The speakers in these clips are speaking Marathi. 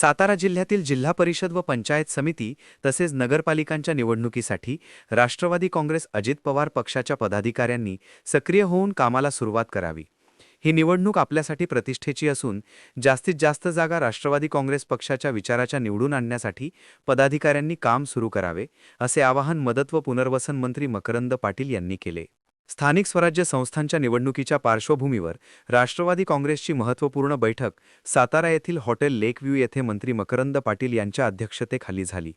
सातारा जिल्ह्यातील जिल्हा परिषद व पंचायत समिती तसेच नगरपालिकांच्या निवडणुकीसाठी राष्ट्रवादी काँग्रेस अजित पवार पक्षाच्या पदाधिकाऱ्यांनी सक्रिय होऊन कामाला सुरुवात करावी. ही निवडणूक आपल्यासाठी प्रतिष्ठेची असून जास्तीत जास्त जागा राष्ट्रवादी काँग्रेस पक्षाच्या विचाराच्या निवडून आणण्यासाठी पदाधिकाऱ्यांनी काम सुरू करावे असे आवाहन मदत व पुनर्वसन मंत्री मकरंद पाटील यांनी केले. स्थानिक स्वराज्य संस्थांच्या निवडणुकीच्या पार्श्वभूमीवर राष्ट्रवादी काँग्रेसची महत्त्वपूर्ण बैठक सातारा येथील हॉटेल लेकव्ह्यू येथे मंत्री मकरंद पाटील यांच्या अध्यक्षतेखाली झाली.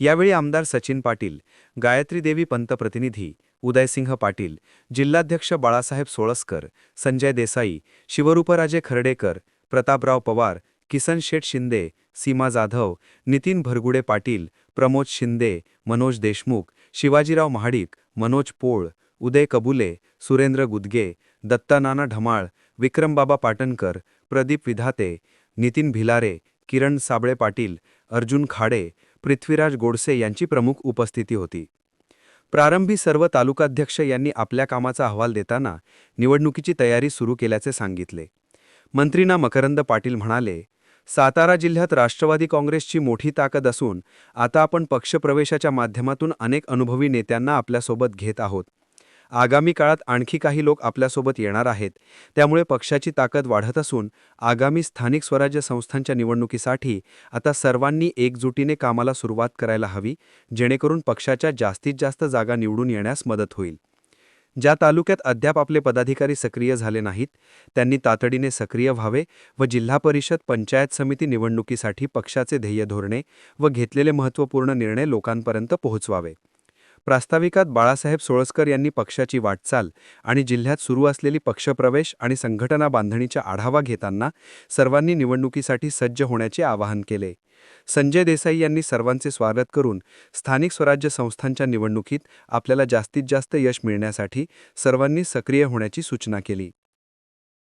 यावेळी आमदार सचिन पाटील गायत्री देवी पंतप्रतिनिधी उदयसिंह पाटील जिल्हाध्यक्ष बाळासाहेब सोळसकर संजय देसाई शिवरूपराजे खर्डेकर प्रतापराव पवार किसन शेठ शिंदे सीमा जाधव नितीन भरगुडे पाटील प्रमोद शिंदे मनोज देशमुख शिवाजीराव महाडिक मनोज पोळ उदय कबुले सुरेंद्र गुदगे दत्तानाना ढमाळ विक्रमबाबा पाटणकर प्रदीप विधाते नितीन भिलारे किरण साबळे पाटील अर्जुन खाडे पृथ्वीराज गोडसे यांची प्रमुख उपस्थिती होती. प्रारंभी सर्व तालुकाध्यक्ष यांनी आपल्या कामाचा अहवाल देताना निवडणुकीची तयारी सुरू केल्याचे सांगितले. मंत्रीना मकरंद पाटील म्हणाले सातारा जिल्ह्यात राष्ट्रवादी काँग्रेसची मोठी ताकद असून आता आपण पक्षप्रवेशाच्या माध्यमातून अनेक अनुभवी नेत्यांना आपल्यासोबत घेत आहोत. आगामी काळात आणखी काही लोक आपल्यासोबत येणार आहेत. त्यामुळे पक्षाची ताकद वाढत असून आगामी स्थानिक स्वराज्य संस्थांच्या निवडणुकीसाठी आता सर्वांनी एकजुटीने कामाला सुरुवात करायला हवी जेणेकरून पक्षाच्या जास्तीत जास्त जागा निवडून येण्यास मदत होईल. ज्या तालुक्यात अद्याप आपले पदाधिकारी सक्रिय झाले नाहीत त्यांनी तातडीने सक्रिय व्हावे व जिल्हा परिषद पंचायत समिती निवडणुकीसाठी पक्षाचे ध्येय धोरणे व घेतलेले महत्त्वपूर्ण निर्णय लोकांपर्यंत पोहोचवावे. प्रास्ताविकात बाळासाहेब सोळसकर यांनी पक्षाची वाटचाल आणि जिल्ह्यात सुरू असलेली पक्षप्रवेश आणि संघटना बांधणीचा आढावा घेताना सर्वांनी निवडणुकीसाठी सज्ज होण्याचे आवाहन केले. संजय देसाई यांनी सर्वांचे स्वागत करून स्थानिक स्वराज्य संस्थांच्या निवडणुकीत आपल्याला जास्तीत जास्त यश मिळण्यासाठी सर्वांनी सक्रिय होण्याची सूचना केली.